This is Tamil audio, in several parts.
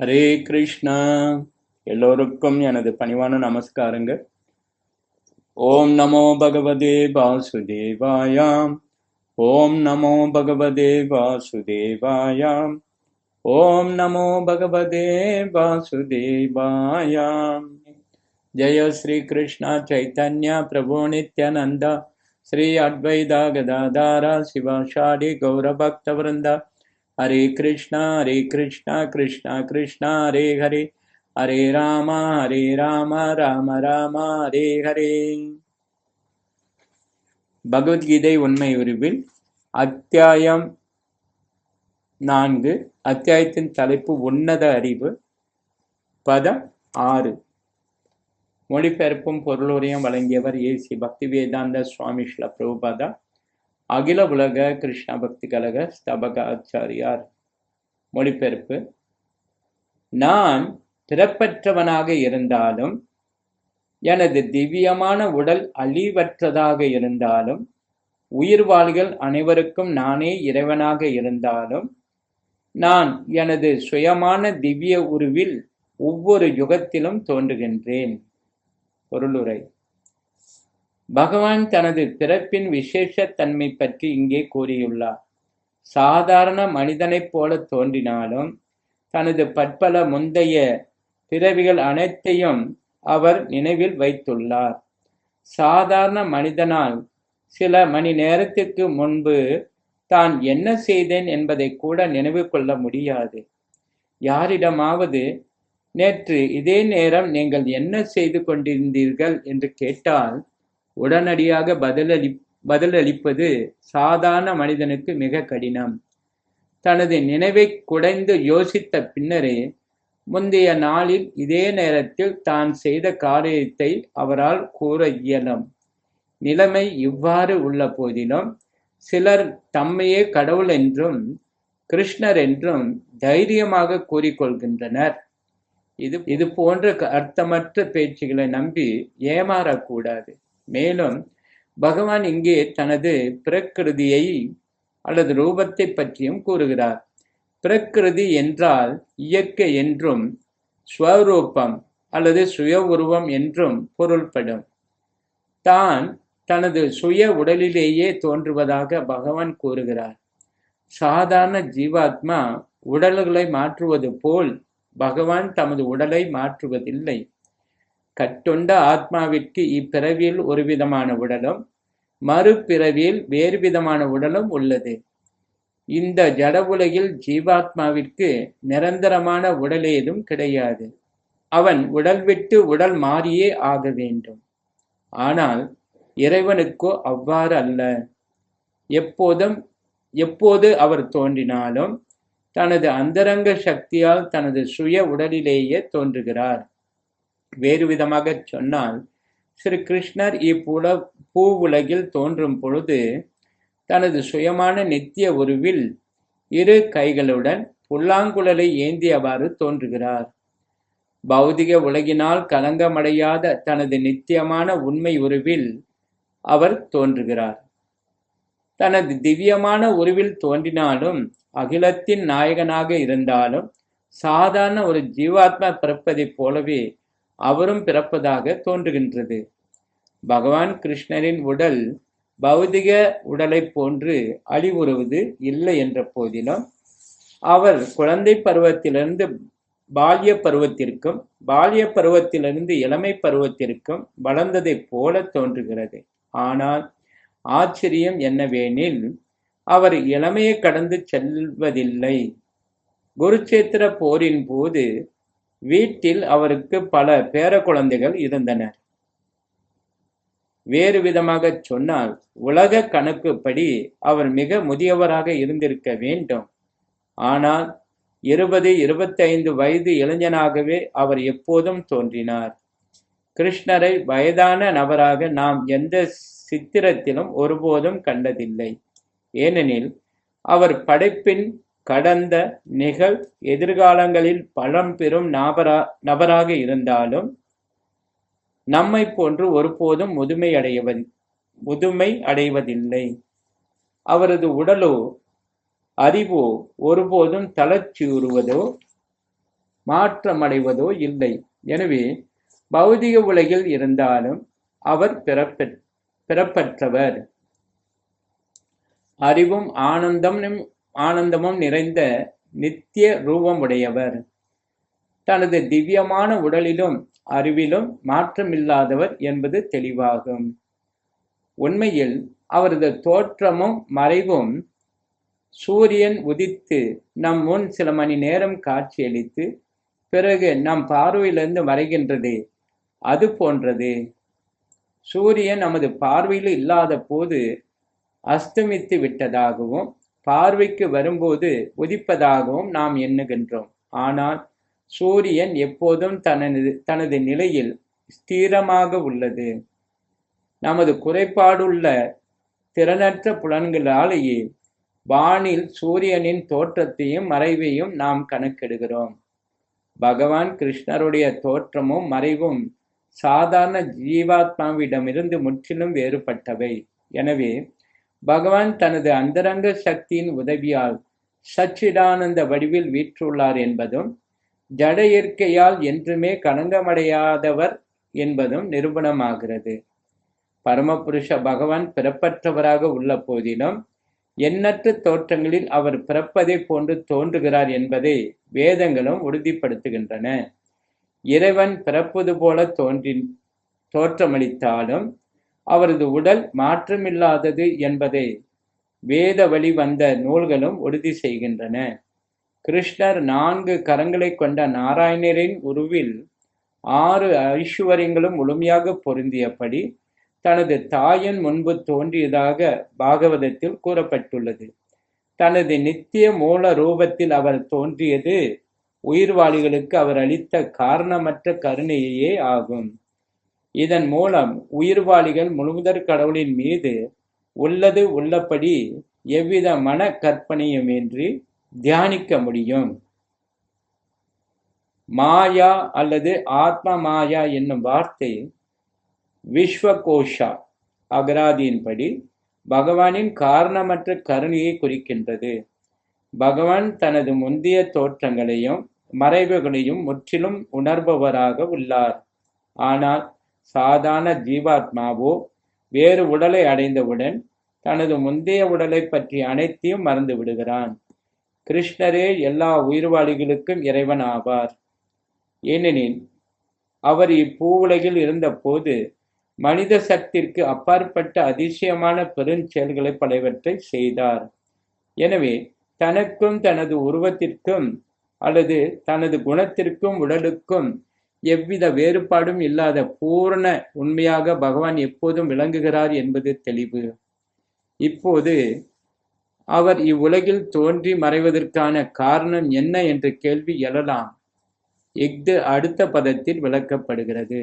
ஹரே கிருஷ்ணா. எல்லோருக்கும் எனது பணிவான நமஸ்காரங்க ஓம் நமோ பகவதே வாசுதேவாயாம். ஓம் நமோ பகவதே வாசுதேவாயாம். ஓம் நமோ பகவதே வாசுதேவாயாம். ஜெய ஸ்ரீ கிருஷ்ணா சைத்தன்யா பிரபு நித்யானந்தா. ஸ்ரீ அத்வைதா கதாதாரா சிவாஷாடி கௌரபக்த விருந்தா ஹரே கிருஷ்ணா ஹரே கிருஷ்ணா கிருஷ்ணா கிருஷ்ணா ஹரே ஹரே ஹரே ராமா ஹரே ராமா ராம ராமா ஹரே ஹரே பகவத்கீதை உண்மை உருவில் அத்தியாயம் நான்கு அத்தியாயத்தின் தலைப்பு உன்னத அறிவு பதம் ஆறு. மொழிபெயர்ப்பும் பொருளுரையும் வழங்கியவர் ஏசி பக்தி வேதாந்த சுவாமி ஸ்ல பிரபுபாதா அகில உலக கிருஷ்ண பக்தி கழக ஸ்தபக ஆச்சாரியார் மொழிபெயர்ப்பு. நான் பிறப்பற்றவனாக இருந்தாலும் எனது திவ்யமான உடல் அழிவற்றதாக இருந்தாலும் உயிர்வாள்கள் அனைவருக்கும் நானே இறைவனாக இருந்தாலும் நான் எனது சுயமான திவ்ய உருவில் ஒவ்வொரு யுகத்திலும் தோன்றுகின்றேன். பொருளுரை. பகவான் தனது பிறப்பின் விசேஷத்தன்மை பற்றி இங்கே கூறியுள்ளார். சாதாரண மனிதனைப் போல தோன்றினாலும் தனது பற்பல முந்தைய பிறவிகள் அனைத்தையும் அவர் நினைவில் வைத்துள்ளார். சாதாரண மனிதனால் சில மணி நேரத்திற்கு முன்பு தான் என்ன செய்தேன் என்பதை கூட நினைவு கொள்ள முடியாது. யாரிடமாவது நேற்று இதே நேரம் நீங்கள் என்ன செய்து கொண்டிருந்தீர்கள்? என்று கேட்டால் உடனடியாக பதிலளி பதிலளிப்பது சாதாரண மனிதனுக்கு மிக கடினம். தனது நினைவை குடைந்து யோசித்த பின்னரே முந்தைய நாளில் இதே நேரத்தில் தான் செய்த காரியத்தை அவரால் கூற இயலும். நிலைமை இவ்வாறு உள்ள போதிலும் சிலர் தம்மையே கடவுள் என்றும் கிருஷ்ணர் என்றும் தைரியமாக கூறிக்கொள்கின்றனர். இது இது போன்ற அர்த்தமற்ற பேச்சுகளை நம்பி ஏமாறக்கூடாது. மேலும் பகவான் இங்கே தனது பிரகிருதியை அல்லது ரூபத்தை பற்றியும் கூறுகிறார். பிரகிருதி என்றால் இயற்கை என்றும் ஸ்வரூபம் அல்லது சுய உருவம் என்றும் பொருள்படும். தான் தனது சுய உடலிலேயே தோன்றுவதாக பகவான் கூறுகிறார். சாதாரண ஜீவாத்மா உடல்களை மாற்றுவது போல் பகவான் தமது உடலை மாற்றுவதில்லை. கட்டுண்ட ஆத்மாவிற்கு இப்பிறவியில் ஒரு விதமான உடலும் மறுபிறவியில் வேறு விதமான உடலும் உள்ளது. இந்த ஜட உலகில் ஜீவாத்மாவிற்கு நிரந்தரமான உடலேதும் கிடையாது. அவன் உடல் விட்டு உடல் மாறியே ஆக வேண்டும். ஆனால் இறைவனுக்கோ அவ்வாறு அல்ல. எப்போதும் எப்போது அவர் தோன்றினாலும் தனது அந்தரங்க சக்தியால் தனது சுய உடலிலேயே தோன்றுகிறார். வேறு விதமாக சொன்னால் ஸ்ரீ கிருஷ்ணர் இப்புல பூ உலகில் தோன்றும் பொழுது தனது சுயமான நித்திய உருவில் இரு கைகளுடன் புல்லாங்குழலை ஏந்தியவாறு தோன்றுகிறார். பௌதிக உலகினால் கலங்கமடையாத தனது நித்தியமான உண்மை உருவில் அவர் தோன்றுகிறார். தனது திவ்யமான உருவில் தோன்றினாலும் அகிலத்தின் நாயகனாக இருந்தாலும் சாதாரண ஒரு ஜீவாத்மா பிறப்பதைப் போலவே அவரும் பிறப்பதாக தோன்றுகின்றது. பகவான் கிருஷ்ணரின் உடல் பௌதிக உடலைப் போன்று அழிவுறுவது இல்லை என்ற போதிலும் அவர் குழந்தை பருவத்திலிருந்து பால்ய பருவத்திற்கும் பால்ய பருவத்திலிருந்து இளமை பருவத்திற்கும் வளர்ந்ததைப் போல தோன்றுகிறது. ஆனால் ஆச்சரியம் என்னவெனில் அவர் இளமையை கடந்து செல்வதில்லை. குருச்சேத்திர போரின் போது வீட்டில் அவருக்கு பல பேர குழந்தைகள் இருந்தனர். வேறு விதமாக சொன்னால் உலக கணக்குப்படி அவர் மிக முதியவராக இருந்திருக்க வேண்டும். ஆனால் இருபது இருபத்தைந்து வயது இளைஞனாகவே அவர் எப்போதும் தோன்றினார். கிருஷ்ணரை வயதான நபராக நாம் எந்த சித்திரத்திலும் ஒருபோதும் கண்டதில்லை. ஏனெனில் அவர் படைப்பின் கடந்த நிகழ் எதிர்காலங்களில் பழம் பெறும் நபரா நபராக இருந்தாலும் நம்மை போன்று ஒருபோதும் முதுமை அடைவது முதுமை அடைவதில்லை அவரது உடலோ அறிவோ ஒருபோதும் தளர்ச்சியுறுவதோ மாற்றமடைவதோ இல்லை. எனவே பௌதிக உலகில் இருந்தாலும் அவர் பிறப்பற்றவர். அறிவும் ஆனந்தமும் ஆனந்தமும் நிறைந்த நித்திய ரூபமுடையவர். தனது திவ்யமான உடலிலும் அறிவிலும் மாற்றமில்லாதவர் என்பது தெளிவாகும். உண்மையில் அவரது தோற்றமும் மறைவும் சூரியன் உதித்து நம் முன் சில மணி நேரம் காட்சியளித்து பிறகு நம் பார்வையிலிருந்து மறைகின்றது. அது போன்றது. சூரியன் நமது பார்வையில் இல்லாத போது அஸ்தமித்து விட்டதாகவும் பார்வைக்கு வரும்போது உதிப்பதாகவும் நாம் எண்ணுகின்றோம். ஆனால் சூரியன் எப்போதும் தனது தனது நிலையில் ஸ்திரமாக உள்ளது. நமது குறைபாடுள்ள திறனற்ற புலன்களாலேயே வானில் சூரியனின் தோற்றத்தையும் மறைவையும் நாம் கணக்கெடுகிறோம். பகவான் கிருஷ்ணருடைய தோற்றமும் மறைவும் சாதாரண ஜீவாத்மாவிடமிருந்து முற்றிலும் வேறுபட்டவை. எனவே பகவான் தனது அந்தரங்க சக்தியின் உதவியால் சச்சிதானந்த வடிவில் வீற்றுள்ளார் என்பதும் ஜட இயற்கையால் என்றுமே களங்கமடையாதவர் என்பதும் நிரூபணமாகிறது. பரமபுருஷ பகவான் பிறப்பற்றவராக உள்ள போதிலும் எண்ணற்ற தோற்றங்களில் அவர் பிறப்பதை போன்று தோன்றுகிறார் என்பதை வேதங்களும் உறுதிப்படுத்துகின்றன. இறைவன் பிறப்பது போல தோன்றி தோற்றமளித்தாலும் அவரது உடல் மாற்றமில்லாதது என்பதை வேத வழி வந்த நூல்களும் உறுதி செய்கின்றன. கிருஷ்ணர் நான்கு கரங்களை கொண்ட நாராயணரின் உருவில் ஆறு ஐஸ்வர்யங்களும் முழுமையாக பொருந்தியபடி தனது தாயின் முன்பு தோன்றியதாக பாகவதத்தில் கூறப்பட்டுள்ளது. தனது நித்திய மூல ரூபத்தில் அவர் தோன்றியது உயிர்வாளிகளுக்கு அவர் அளித்த காரணமற்ற கருணையே ஆகும். இதன் மூலம் உயிர்வாளிகள் முழுமுதற் கடவுளின் மீது உள்ளது உள்ளபடி எவ்வித மன கற்பனையுமின்றி தியானிக்க முடியும். மாயா அல்லது ஆத்ம மாயா என்னும் வார்த்தை விஸ்வகோஷா அகராதியின்படி பகவானின் காரணமற்ற கருணையை குறிக்கின்றது. பகவான் தனது முந்தைய தோற்றங்களையும் மறைவுகளையும் முற்றிலும் உணர்பவராக உள்ளார். ஆனால் சாதாரண ஜீவாத்மாவோ வேறு உடலை அடைந்தவுடன் தனது முந்தைய உடலை பற்றி அனைத்தையும் மறந்து விடுகிறான். கிருஷ்ணரே எல்லா உயிர்வாளிகளுக்கும் இறைவன் ஆவார். ஏனெனில் அவர் இப்பூவுலகில் இருந்தபோது மனித சக்திற்கு அப்பாற்பட்ட அதிசயமான பெருஞ்செயல்களை பலவற்றை செய்தார். எனவே தனக்கும் தனது உருவத்திற்கும் அல்லது தனது குணத்திற்கும் உடலுக்கும் எவ்வித வேறுபாடும் இல்லாத பூரண உண்மையாக பகவான் எப்போதும் விளங்குகிறார் என்பது தெளிவு. இப்போது அவர் இவ்வுலகில் தோன்றி மறைவதற்கான காரணம் என்ன என்ற கேள்வி எழலாம். இஃது அடுத்த பதத்தில் விளக்கப்படுகிறது.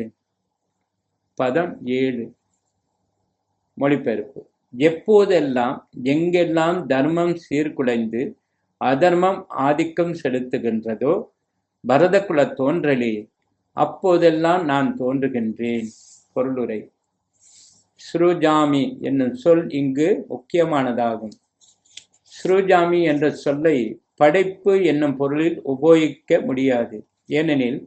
பதம் ஏழு. மொழிபெயர்ப்பு. எப்போதெல்லாம் எங்கெல்லாம் தர்மம் சீர்குலைந்து அதர்மம் ஆதிக்கம் செலுத்துகின்றதோ பரதகுல தோன்றலே அப்போதெல்லாம் நான் தோன்றுகின்றேன். பொருளுரை. ஸ்ருஜாமி என்னும் சொல் இங்கு முக்கியமானதாகும். ஸ்ருஜாமி என்ற சொல்லை படைப்பு என்னும் பொருளில் உபயோகிக்க முடியாது. ஏனெனில்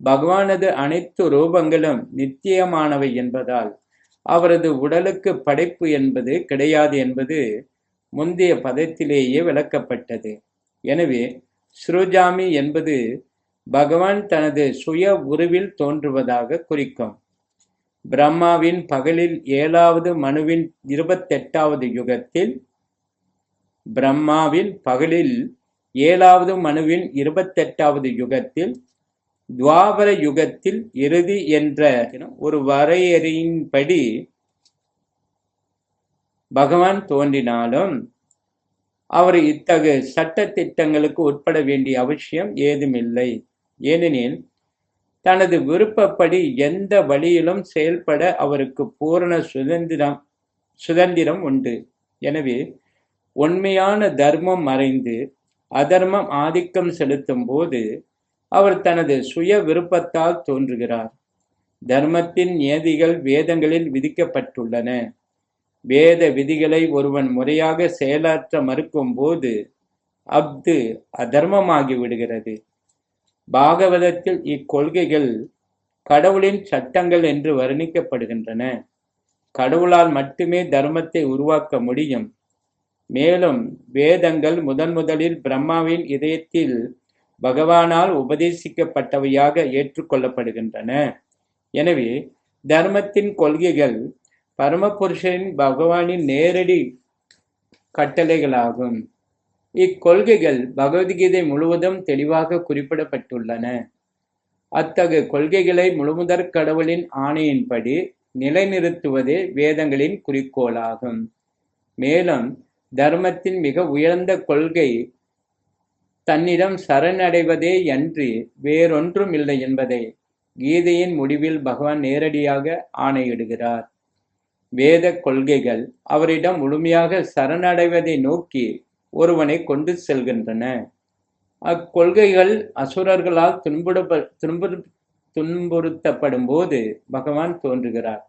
பகவானது அனைத்து ரூபங்களும் நித்தியமானவை என்பதால் அவரது உடலுக்கு படைப்பு என்பது கிடையாது என்பது முந்தைய பதத்திலேயே விளக்கப்பட்டது. எனவே ஸ்ருஜாமி என்பது பகவான் தனது சுய உருவில் தோன்றுவதாக குறிக்கும். பிரம்மாவின் பகலில் ஏழாவது மனுவின் இருபத்தெட்டாவது யுகத்தில் பிரம்மாவின் பகலில் ஏழாவது மனுவின் இருபத்தெட்டாவது யுகத்தில் துவாபர யுகத்தில் இறுதி என்ற ஒரு வரையறையின்படி பகவான் தோன்றினாலும் அவர் இத்தகு சட்ட திட்டங்களுக்கு உட்பட வேண்டிய அவசியம் ஏதுமில்லை. ஏனெனில் தனது விருப்பப்படி எந்த வழியிலும் செயல்பட அவருக்கு பூரண சுதந்திரம் சுதந்திரம் உண்டு. எனவே உண்மையான தர்மம் மறைந்து அதர்மம் ஆதிக்கம் செலுத்தும் போது அவர் தனது சுய விருப்பத்தால் தோன்றுகிறார். தர்மத்தின் நியதிகள் வேதங்களில் விதிக்கப்பட்டுள்ளன. வேத விதிகளை ஒருவன் முறையாக செயலாற்ற மறுக்கும் போது அஃது அதர்மமாகி விடுகிறது. பாகவதத்தில் இக்கொள்கைகள் கடவுளின் சட்டங்கள் என்று வர்ணிக்கப்படுகின்றன. கடவுளால் மட்டுமே தர்மத்தை உருவாக்க முடியும். மேலும் வேதங்கள் முதன் முதலில் பிரம்மாவின் இதயத்தில் பகவானால் உபதேசிக்கப்பட்டவையாக ஏற்றுக்கொள்ளப்படுகின்றன. எனவே தர்மத்தின் கொள்கைகள் பரமபுருஷரின் பகவானின் நேரடி கட்டளைகளாகும். இக்கொள்கைகள் பகவத்கீதை முழுவதும் தெளிவாக குறிப்பிடப்பட்டுள்ளன. அத்தகு கொள்கைகளை முழுமுதற் கடவுளின் ஆணையின்படி நிலைநிறுத்துவதே வேதங்களின் குறிக்கோளாகும். மேலும் தர்மத்தின் மிக உயர்ந்த கொள்கை தன்னிடம் சரணடைவதே அன்றி வேறொன்றும் இல்லை என்பதை கீதையின் முடிவில் பகவான் நேரடியாக ஆணையிடுகிறார். வேத கொள்கைகள் அவரிடம் முழுமையாக சரணடைவதை நோக்கி ஒருவனை கொண்டு செல்கின்றன. அக்கொள்கைகள் அசுரர்களால் துன்புட துன்பு துன்புறுத்தப்படும் போது பகவான் தோன்றுகிறார்.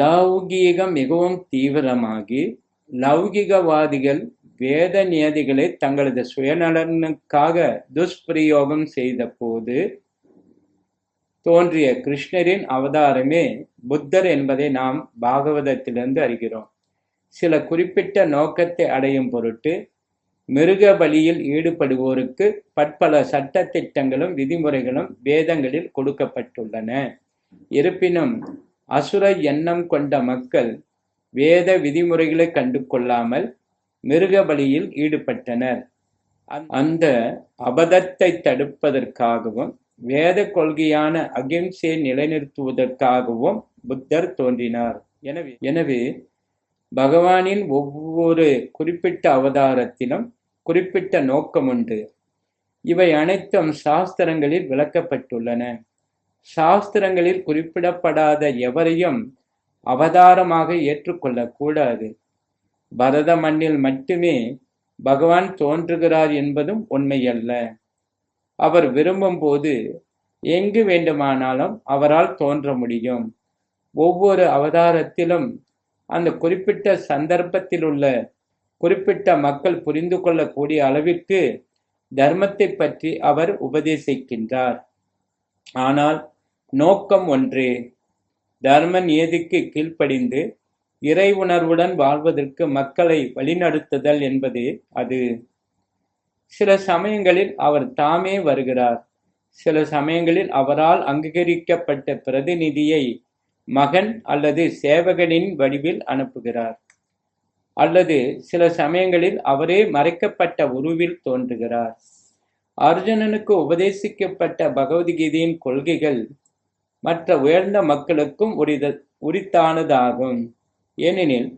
லௌகீகம் மிகவும் தீவிரமாகி லௌகிகவாதிகள் வேத நியதிகளை தங்களது சுயநலனுக்காக துஷ்பிரயோகம் செய்த போது தோன்றிய கிருஷ்ணரின் அவதாரமே புத்தர் என்பதை நாம் பாகவதத்திலிருந்து அறிகிறோம். சில குறிப்பிட்ட நோக்கத்தை அடையும் பொருட்டு மிருக பலியில் ஈடுபடுவோருக்கு பற்பல சட்ட திட்டங்களும் விதிமுறைகளும் வேதங்களில் கொடுக்கப்பட்டுள்ளன. இருப்பினும் அசுர எண்ணம் கொண்ட மக்கள் வேத விதிமுறைகளை கண்டு கொள்ளாமல் மிருக பலியில் ஈடுபட்டனர். அந்த அபதத்தை தடுப்பதற்காகவும் வேத கொள்கையான அகிம்சையை நிலைநிறுத்துவதற்காகவும் புத்தர் தோன்றினார். எனவே எனவே பகவானின் ஒவ்வொரு குறிப்பிட்ட அவதாரத்திலும் குறிப்பிட்ட நோக்கம் உண்டு இவை அனைத்தும் சாஸ்திரங்களில் விளக்கப்பட்டுள்ளன. சாஸ்திரங்களில் குறிப்பிடப்படாத எவரையும் அவதாரமாக ஏற்றுக்கொள்ளக்கூடாது பரத மண்ணில் மட்டுமே பகவான் தோன்றுகிறார் என்பதும் உண்மையல்ல. அவர் விரும்பும் போது எங்கு வேண்டுமானாலும் அவரால் தோன்ற முடியும். ஒவ்வொரு அவதாரத்திலும் அந்த குறிப்பிட்ட சந்தர்ப்பத்தில் உள்ள குறிப்பிட்ட மக்கள் புரிந்து கொள்ளக்கூடிய அளவிற்கு தர்மத்தை பற்றி அவர் உபதேசிக்கின்றார். ஆனால் நோக்கம் ஒன்றே தர்ம நியதிக்கு கீழ்ப்படிந்து இறை உணர்வுடன் வாழ்வதற்கு மக்களை வழிநடத்துதல் என்பது அது. சில சமயங்களில் அவர் தாமே வருகிறார். சில சமயங்களில் அவரால் அங்கீகரிக்கப்பட்ட பிரதிநிதியை மகன் அல்லது சேவகனின் வடிவில் அனுப்புகிறார். அல்லது சில சமயங்களில் அவரே மறைக்கப்பட்ட உருவில் தோன்றுகிறார். அர்ஜுனனுக்கு உபதேசிக்கப்பட்ட பகவத்கீதையின் கொள்கைகள் மற்ற உயர்ந்த மக்களுக்கும் உரித உரித்தானதாகும். ஏனெனில்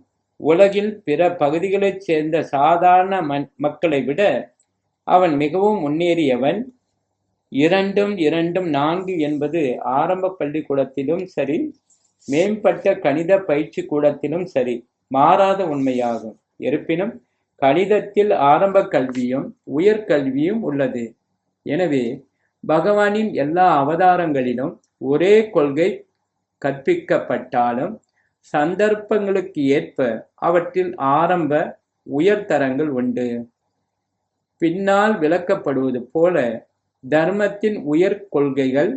உலகில் பிற பகுதிகளைச் சேர்ந்த சாதாரண மக்களை விட அவன் மிகவும் முன்னேறியவன். இரண்டும் இரண்டும் நான்கு என்பது ஆரம்ப பள்ளிக்கூடத்திலும் சரி மேம்பட்ட கணித பயிற்சி கூடத்திலும் சரி மாறாத உண்மையாகும். இருப்பினும் கணிதத்தில் ஆரம்ப கல்வியும் உயர்கல்வியும் உள்ளது. எனவே பகவானின் எல்லா அவதாரங்களிலும் ஒரே கொள்கை கற்பிக்கப்பட்டாலும் சந்தர்ப்பங்களுக்கு ஏற்ப அவற்றில் ஆரம்ப உயர்தரங்கள் உண்டு. பின்னால் விளக்கப்படுவது போல தர்மத்தின் உயர் கொள்கைகள்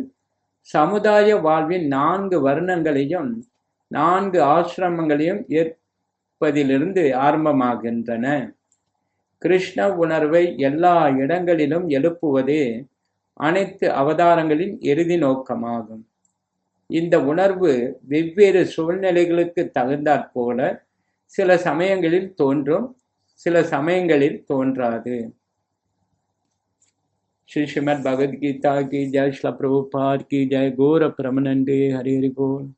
சமுதாய வாழ்வின் நான்கு வர்ணங்களையும் நான்கு ஆசிரமங்களையும் ஏற்பதிலிருந்து ஆரம்பமாகின்றன. கிருஷ்ண உணர்வை எல்லா இடங்களிலும் எழுப்புவதே அனைத்து அவதாரங்களின் இறுதி நோக்கமாகும். இந்த உணர்வு வெவ்வேறு சூழ்நிலைகளுக்கு தகுந்தாற்போல சில சமயங்களில் தோன்றும் சில சமயங்களில் தோன்றாது. श्री श्रीमद भगवद गीता की जय श्रभुपाद की जय। गौर परमानंदे हरे हरि बोल।